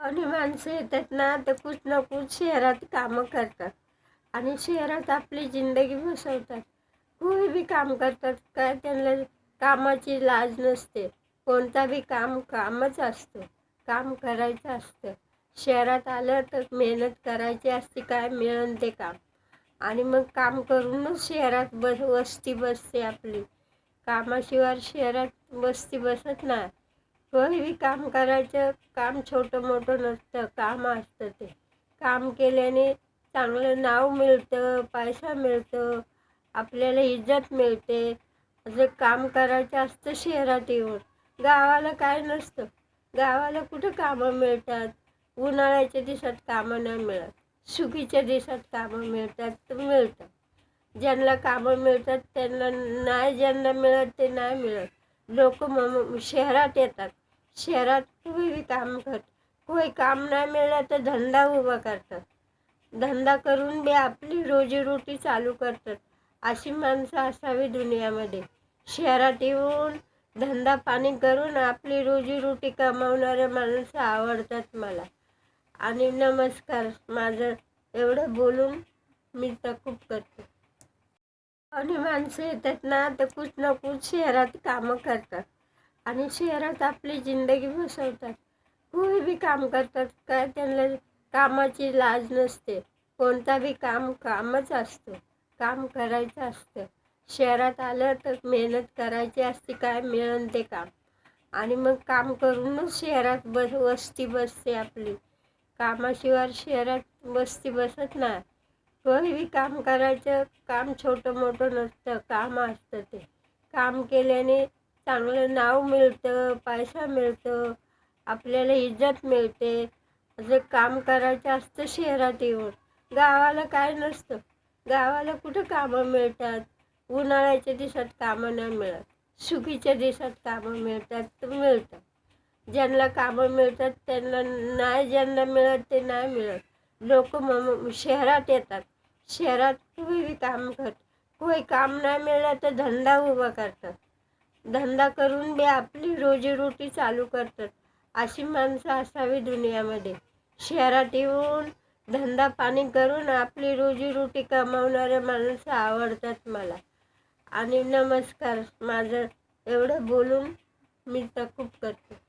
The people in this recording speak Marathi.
आणि माणसं येतात ना तर कुछ ना कुछ शहरात कामं करतात. आणि शहरात आपली जिंदगी बसवतात. कोणी बी काम करतात काय त्यांना कामाची लाज नसते. कोणता बी काम कामच असतं. काम करायचं असतं. शहरात आलं तर मेहनत करायची असते काय मिळेल ते काम. आणि मग काम करूनच शहरात बस वस्ती बसते आपली. कामाशिवाय शहरात वस्ती बसत नाही. कोणी काम करायचं काम छोटं मोठं नसतं काम असतं ते. काम केल्याने चांगलं नाव मिळतं पैसा मिळतं आपल्याला इज्जत मिळते. असं काम करायचं असतं शहरात येऊन गावाला काय नसतं. गावाला कुठं कामं मिळतात? उन्हाळ्याच्या दिवसात कामं नाही मिळत. सुकीच्या दिवसात कामं मिळतात तर मिळतात ज्यांना कामं मिळतात त्यांना नाही ज्यांना मिळत ते नाही मिळत. लोक मग शहरात येतात. शहरात कोणी काम करत. कोई काम नाही मिळालं तर धंदा उभा करतात. धंदा करून बी आपली रोजीरोटी चालू करतात. अशी माणसं असावी दुनियामध्ये. शहरात येऊन धंदा पाणी करून आपली रोजीरोटी कमावणाऱ्या माणसं आवडतात मला. आणि नमस्कार माझं एवढं बोलून मी तकूप करते. आणि माणसं येतात ना तर कुछ ना कुछ शहरात कामं करतात. आणि शहरात आपली जिंदगी बसवतात. कोणी बी काम करतात काय त्यांना कामाची लाज नसते. कोणता बी काम कामच असतो. काम करायचं असतं. शहरात आलं तर मेहनत करायची असते काय मिळेल ते काम. आणि मग काम करूनच शहरात बस वस्ती बसते आपली. कामाशिवाय शहरात वस्ती बसत नाही. कोणी बी काम करायचं काम छोटं मोठं नसतं काम असतं ते. काम केल्याने चांगलं नाव मिळतं पैसा मिळतं आपल्याला इज्जत मिळते. असं काम करायचं असतं शहरात येऊन. गावाला काय नसतं. गावाला कुठं कामं मिळतात? उन्हाळ्याच्या दिवसात कामं नाही मिळत. सुखीच्या दिवसात कामं मिळतात तर मिळतात ज्यांना कामं मिळतात त्यांना नाही ज्यांना मिळत ते नाही मिळत. लोक मग शहरात येतात. शहरात कोणी काम करत कोणी काम नाही मिळलं तर धंदा उभा करतात. धंदा करून बी आपली रोजीरोटी चालू करतात. अशी माणसं असावी दुनियामध्ये. शहरात येऊन धंदा पाणी करून आपली रोजीरोटी कमावणारे माणसं आवडतात मला. आणि नमस्कार माझं एवढं बोलून मी तकूब करते.